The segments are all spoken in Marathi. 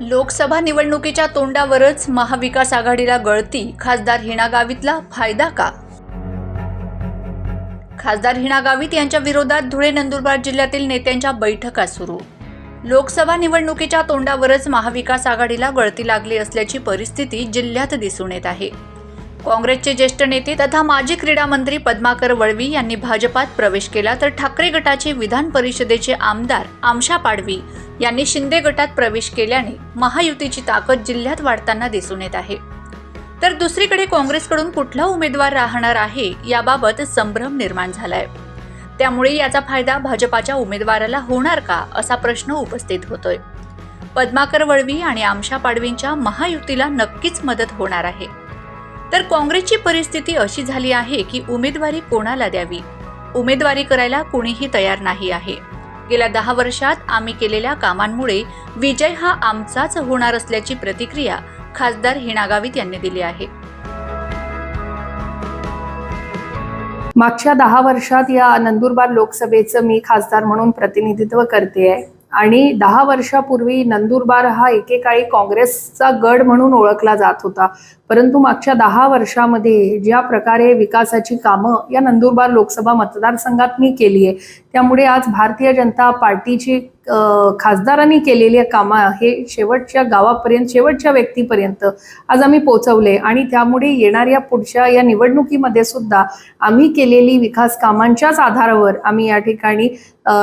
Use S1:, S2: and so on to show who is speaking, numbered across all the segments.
S1: लोकसभा निवडणुकीच्या तोंडावरच महाविकास आघाडीला गळती. खासदार हिना गावितला फायदा का? खासदार हिना गावित यांच्या विरोधात धुळे नंदुरबार जिल्ह्यातील नेत्यांच्या बैठका सुरू. लोकसभा निवडणुकीच्या तोंडावरच महाविकास आघाडीला गळती लागली असल्याची परिस्थिती जिल्ह्यात दिसून येत आहे. काँग्रेसचे ज्येष्ठ नेते तथा माजी क्रीडा मंत्री पद्माकर वळवी यांनी भाजपात प्रवेश केला तर ठाकरे गटाचे विधान परिषदेचे आमदार आमशा पाडवी यांनी शिंदे गटात प्रवेश केल्याने महायुतीची ताकद जिल्ह्यात वाढताना दिसून येत आहे. तर दुसरीकडे काँग्रेसकडून कुठला उमेदवार राहणार आहे याबाबत संभ्रम निर्माण झालाय. त्यामुळे याचा फायदा भाजपाच्या उमेदवाराला होणार का असा प्रश्न उपस्थित होतोय. पद्माकर वळवी आणि आमशा पाडवींच्या महायुतीला नक्कीच मदत होणार आहे. तर काँग्रेसची परिस्थिती अशी झाली आहे की उमेदवारी कोणाला द्यावी? उमेदवारी करायला कोणीही तयार नाही आहे. गेल्या दहा वर्षात आम्ही केलेल्या कामांमुळे विजय हा आमचाच होणार असल्याची प्रतिक्रिया खासदार हिना गावित यांनी दिली आहे.
S2: मागच्या दहा वर्षात या नंदुरबार लोकसभेचं मी खासदार म्हणून प्रतिनिधित्व करते आहे आणि दहा वर्षापूर्वी नंदुरबार हा एकेकाळी काँग्रेसचा गड म्हणून ओळखला जात होता. परंतु मागच्या दहा वर्षामध्ये ज्या प्रकारे विकासाची कामं या नंदुरबार लोकसभा मतदारसंघात मी केली आहे त्यामुळे आज भारतीय जनता पार्टीची खासदारांनी केलेली कामं हे शेवटच्या गावापर्यंत शेवटच्या व्यक्तीपर्यंत आज आम्ही पोचवले आणि त्यामुळे येणाऱ्या पुढच्या या निवडणुकीमध्ये सुद्धा आम्ही केलेली विकास कामांच्याच आधारावर आम्ही या ठिकाणी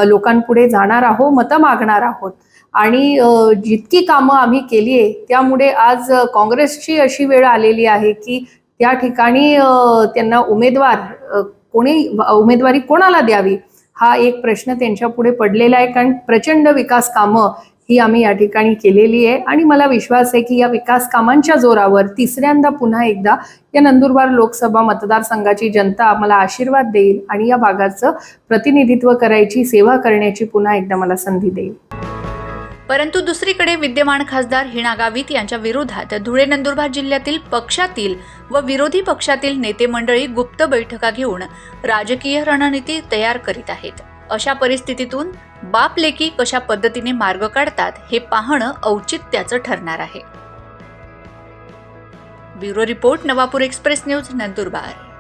S2: लोकांपुढे जाणार आहोत मतं मागणार आहोत. आणि जितकी कामं आम्ही केली आहे त्यामुळे आज काँग्रेसची अशी वेळ आलेली आहे की त्या ठिकाणी त्यांना उमेदवार कोणी उमेदवारी कोणाला द्यावी? हा एक प्रश्न त्यांच्या पुढे पडलेला आहे. कारण प्रचंड विकास कामं ही आम्ही या ठिकाणी केलेली आहे. आणि मला विश्वास आहे की या विकास कामांच्या जोरावर तिसऱ्यांदा पुन्हा एकदा या नंदुरबार लोकसभा मतदारसंघाची जनता आम्हाला आशीर्वाद देईल आणि या भागाचं प्रतिनिधित्व करायची सेवा करण्याची पुन्हा एकदा मला संधी देईल.
S1: परंतु दुसरीकडे विद्यमान खासदार हिना गावित यांच्या विरोधात धुळे नंदुरबार जिल्ह्यातील पक्षातील व विरोधी पक्षातील नेते मंडळी गुप्त बैठका घेऊन राजकीय रणनीती तयार करीत आहेत. अशा परिस्थितीतून बाप लेकी कशा पद्धतीने मार्ग काढतात हे पाहणं औचित्याचं ठरणार आहे. Bureau report Navapur express news Nandurbar.